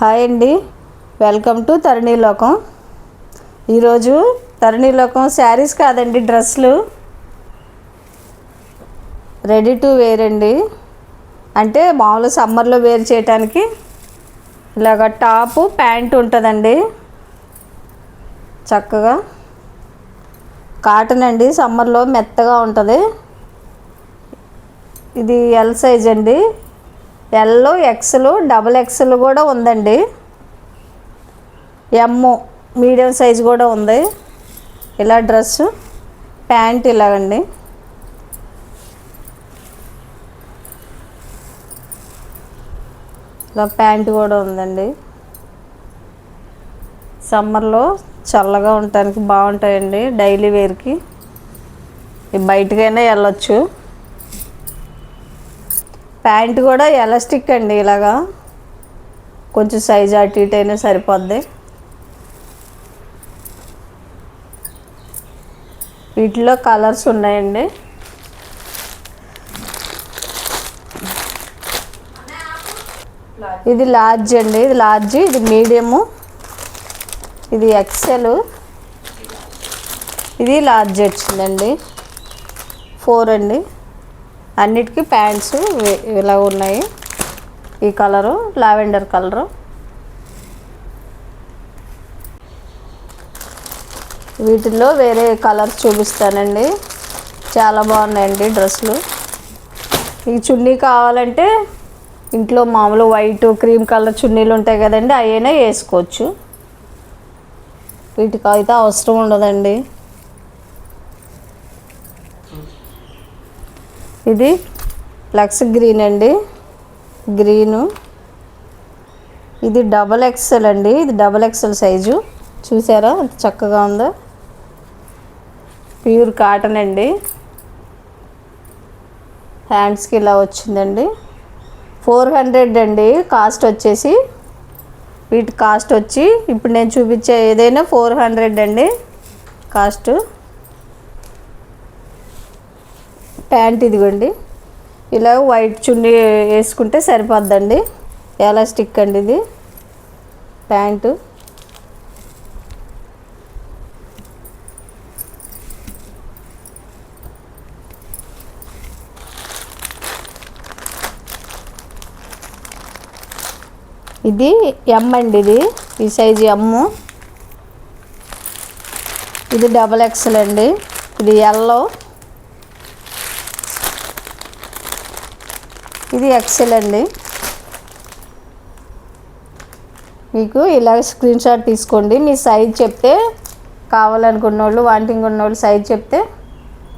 Hi అండి. Welcome to తరుణీలోకం ఈరోజు తరుణీలోకం శారీస్ కాదండి డ్రెస్సులు. రెడీ టు వేర్ అండి. అంటే మామూలు సమ్మర్లో వేర్ చేయడానికి ఇలాగ టాపు ప్యాంట్ ఉంటుందండి. చక్కగా. కాటన్ అండి సమ్మర్లో మెత్తగా ఉంటుంది. ఇది ఎల్ సైజ్ అండి. ఎల్ ఎక్స్లు డబుల్ ఎక్స్లు కూడా ఉందండి. ఎమ్ మీడియం సైజ్ కూడా ఉంది. ఇలా డ్రెస్సు ప్యాంట్ ఇలాగండి. ఇలా ప్యాంట్ కూడా ఉందండి. సమ్మర్లో చల్లగా ఉండటానికి బాగుంటాయండి డైలీ వేర్కి బయటకైనా వెళ్ళొచ్చు. ప్యాంట్ కూడా ఎలాస్టిక్ అండి ఇలాగా. కొంచెం సైజ్ అటు ఇటు అయినా సరిపోద్ది. వీటిలో కలర్స్ ఉన్నాయండి. ఇది లార్జ్ అండి. ఇది లార్జ్ ఇది మీడియము. ఇది ఎక్సెల్. ఇది లార్జ్ వచ్చిందండి. ఫోర్ అండి. అన్నిటికీ ప్యాంట్స్ ఇలా ఉన్నాయి. ఈ కలరు లావెండర్ కలరు. వీటిల్లో వేరే కలర్స్ చూపిస్తానండి. చాలా బాగున్నాయండి డ్రెస్సులు. ఈ చున్నీ కావాలంటే ఇంట్లో మామూలు వైట్ క్రీమ్ కలర్ చున్నీలు ఉంటాయి కదండి అయినా వేసుకోవచ్చు. వీటికి అయితే అవసరం ఉండదండి. ఇది లక్స్ గ్రీన్ అండి. గ్రీను. ఇది డబల్ ఎక్సెల్ అండి. ఇది డబల్ ఎక్సెల్ సైజు. చూసారా? ఎంత చక్కగా ఉందో. ప్యూర్ కాటన్ అండి. హ్యాండ్స్కి ఇలా వచ్చిందండి. ఫోర్ హండ్రెడ్ అండి. కాస్ట్ వచ్చేసి. వీటి కాస్ట్ వచ్చి ఇప్పుడు నేను చూపించే ఏదైనా ఫోర్ హండ్రెడ్ అండి. కాస్ట్. ప్యాంట్ ఇదిగోండి. ఇలా వైట్ చున్నీ వేసుకుంటే సరిపోద్దండి. ఎలాస్టిక్ అండి ఇది. ప్యాంటు. ఇది ఎమ్ అండి ఇది. ఈ సైజు ఎమ్ ఇది డబల్ ఎక్సెల్ అండి. ఇది ఎల్లో ఇది ఎక్సెల్ అండి. మీకు ఇలా స్క్రీన్ షాట్ తీసుకోండి. మీ సైజ్ చెప్తే కావాలనుకున్న వాళ్ళు వాంటింగ్ ఉన్న వాళ్ళు సైజ్ చెప్తే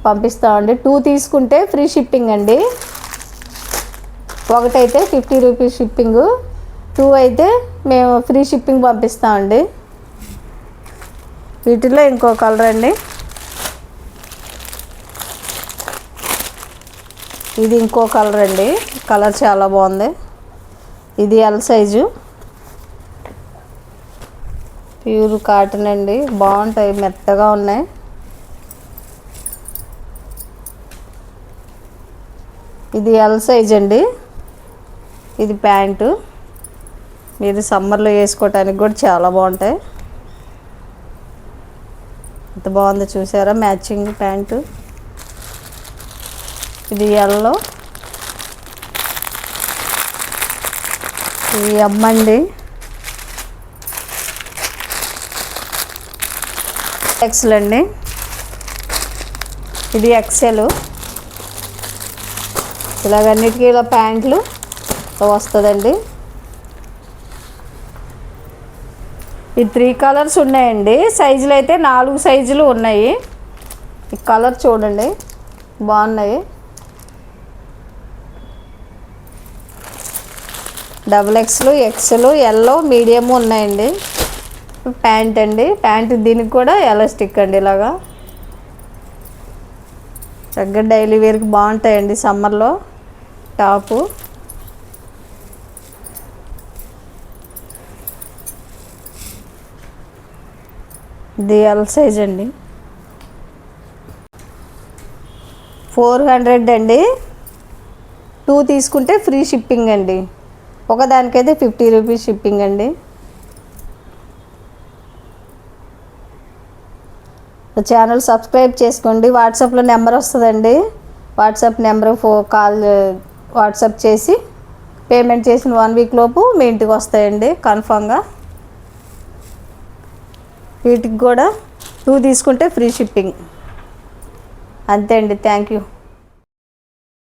పంపిస్తామండి. టూ తీసుకుంటే ఫ్రీ షిప్పింగ్ అండి. ఒకటైతే ఫిఫ్టీ రూపీస్ షిప్పింగ్ టూ అయితే మేము ఫ్రీ షిప్పింగ్ పంపిస్తామండి. వీటిలో ఇంకో కలర్ అండి. ఇది ఇంకో కలర్ అండి. కలర్ చాలా బాగుంది. ఇది ఎల్ సైజు ప్యూర్ కాటన్ అండి. బాగుంటాయి. మెత్తగా ఉన్నాయి. ఇది ఎల్ సైజ్ అండి. ఇది ప్యాంటు. మీరు సమ్మర్లో వేసుకోవటానికి కూడా చాలా బాగుంటాయి. ఎంత బాగుందో చూసారా? Matching pant. ఇది ఎల్లో ఇది అమ్మండి. ఎక్సెల్ అండి. ఇది ఎక్సెల్. ఇలాగన్నిటికీ ఇలా ప్యాంట్లు వస్తుందండి. ఈ త్రీ కలర్స్ ఉన్నాయండి. సైజులు అయితే నాలుగు సైజులు ఉన్నాయి. ఈ కలర్ చూడండి. బాగున్నాయి. డబుల్ ఎక్స్లు ఎక్స్లు ఎల్లో మీడియము ఉన్నాయండి. ప్యాంట్ అండి. ప్యాంట్ దీనికి కూడా ఎలాస్టిక్ అండి ఇలాగా. చక్కగా డైలీ వేర్కి బాగుంటాయండి సమ్మర్లో. టాపు. ఇది ఎల్ సైజ్ అండి. ఫోర్ హండ్రెడ్ అండి. టూ తీసుకుంటే ఫ్రీ షిప్పింగ్ అండి. ఒకదానికైతే ఫిఫ్టీ రూపీస్ షిప్పింగ్ అండి. ఛానల్ సబ్స్క్రైబ్ చేసుకోండి. వాట్సాప్లో నెంబర్ వస్తుందండి. వాట్సాప్ నెంబర్ ఫో కాల్ వాట్సాప్ చేసి పేమెంట్ చేసిన వన్ వీక్ లోపు మీ ఇంటికి వస్తాయండి కన్ఫామ్గా. వీటికి కూడా టూ తీసుకుంటే ఫ్రీ షిప్పింగ్. అంతే అండి. Thank you.